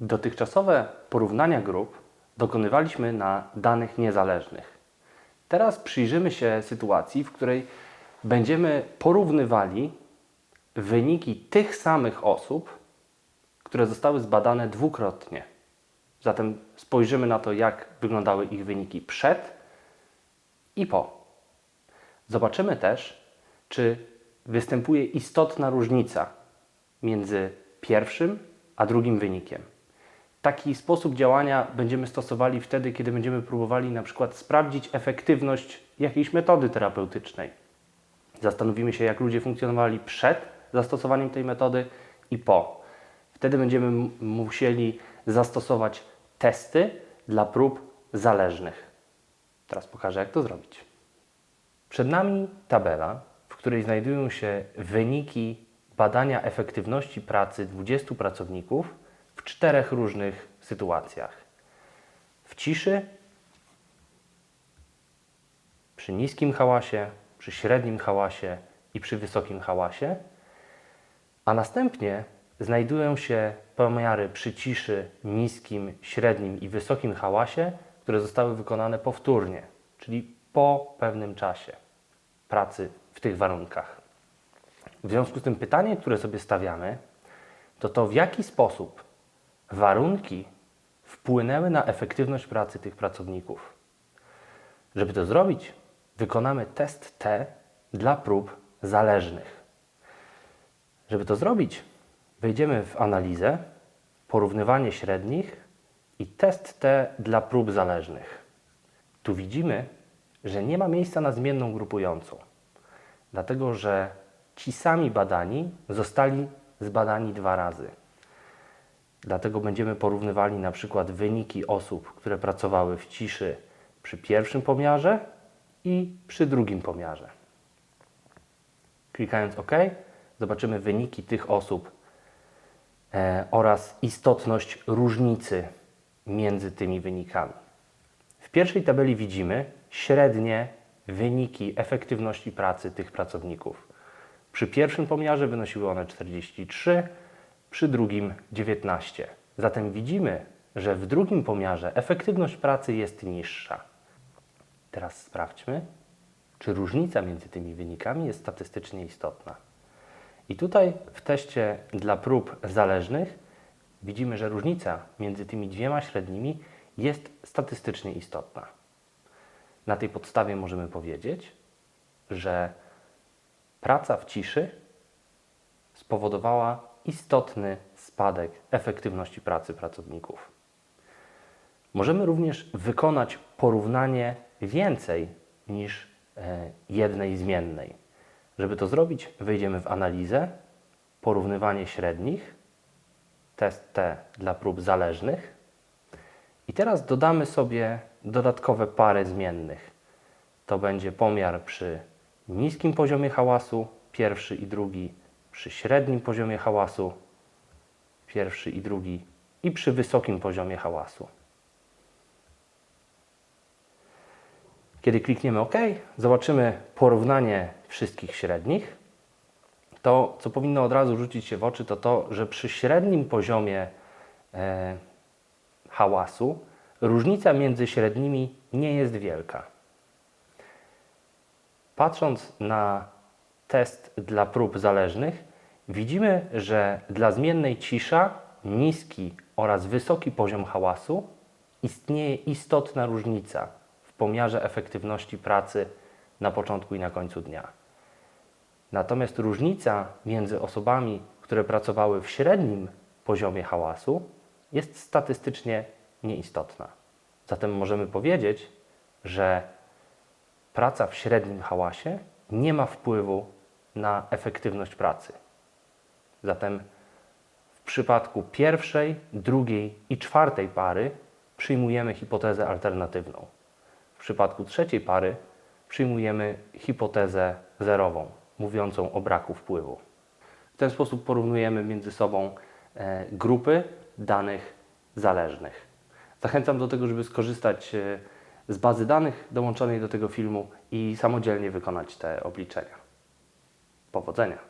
Dotychczasowe porównania grup dokonywaliśmy na danych niezależnych. Teraz przyjrzymy się sytuacji, w której będziemy porównywali wyniki tych samych osób, które zostały zbadane dwukrotnie. Zatem spojrzymy na to, jak wyglądały ich wyniki przed i po. Zobaczymy też, czy występuje istotna różnica między pierwszym a drugim wynikiem. Taki sposób działania będziemy stosowali wtedy, kiedy będziemy próbowali na przykład sprawdzić efektywność jakiejś metody terapeutycznej. Zastanowimy się, jak ludzie funkcjonowali przed zastosowaniem tej metody i po. Wtedy będziemy musieli zastosować testy dla prób zależnych. Teraz pokażę, jak to zrobić. Przed nami tabela, w której znajdują się wyniki badania efektywności pracy 20 pracowników w czterech różnych sytuacjach. W ciszy, przy niskim hałasie, przy średnim hałasie i przy wysokim hałasie, a następnie znajdują się pomiary przy ciszy, niskim, średnim i wysokim hałasie, które zostały wykonane powtórnie, czyli po pewnym czasie pracy w tych warunkach. W związku z tym pytanie, które sobie stawiamy, to to w jaki sposób warunki wpłynęły na efektywność pracy tych pracowników. Żeby to zrobić, wykonamy test T dla prób zależnych. Żeby to zrobić, wejdziemy w analizę, porównywanie średnich i test T dla prób zależnych. Tu widzimy, że nie ma miejsca na zmienną grupującą, dlatego że ci sami badani zostali zbadani dwa razy. Dlatego będziemy porównywali na przykład wyniki osób, które pracowały w ciszy przy pierwszym pomiarze i przy drugim pomiarze. Klikając OK, zobaczymy wyniki tych osób e, oraz istotność różnicy między tymi wynikami. W pierwszej tabeli widzimy średnie wyniki efektywności pracy tych pracowników. Przy pierwszym pomiarze wynosiły one 43, przy drugim 19. Zatem widzimy, że w drugim pomiarze efektywność pracy jest niższa. Teraz sprawdźmy, czy różnica między tymi wynikami jest statystycznie istotna. I tutaj w teście dla prób zależnych widzimy, że różnica między tymi dwiema średnimi jest statystycznie istotna. Na tej podstawie możemy powiedzieć, że praca w ciszy spowodowała istotny spadek efektywności pracy pracowników. Możemy również wykonać porównanie więcej niż e, jednej zmiennej. Żeby to zrobić, wejdziemy w analizę, porównywanie średnich, test T dla prób zależnych i teraz dodamy sobie dodatkowe pary zmiennych. To będzie pomiar przy niskim poziomie hałasu, pierwszy i drugi, przy średnim poziomie hałasu, pierwszy i drugi, i przy wysokim poziomie hałasu. Kiedy klikniemy OK, zobaczymy porównanie wszystkich średnich. To, co powinno od razu rzucić się w oczy, to to, że przy średnim poziomie e, hałasu różnica między średnimi nie jest wielka. Patrząc na test dla prób zależnych, widzimy, że dla zmiennej cisza, niski oraz wysoki poziom hałasu istnieje istotna różnica w pomiarze efektywności pracy na początku i na końcu dnia. Natomiast różnica między osobami, które pracowały w średnim poziomie hałasu, jest statystycznie nieistotna. Zatem możemy powiedzieć, że praca w średnim hałasie nie ma wpływu na efektywność pracy. Zatem w przypadku pierwszej, drugiej i czwartej pary przyjmujemy hipotezę alternatywną. W przypadku trzeciej pary przyjmujemy hipotezę zerową, mówiącą o braku wpływu. W ten sposób porównujemy między sobą e, grupy danych zależnych. Zachęcam do tego, żeby skorzystać e, z bazy danych dołączonej do tego filmu i samodzielnie wykonać te obliczenia. Powodzenia!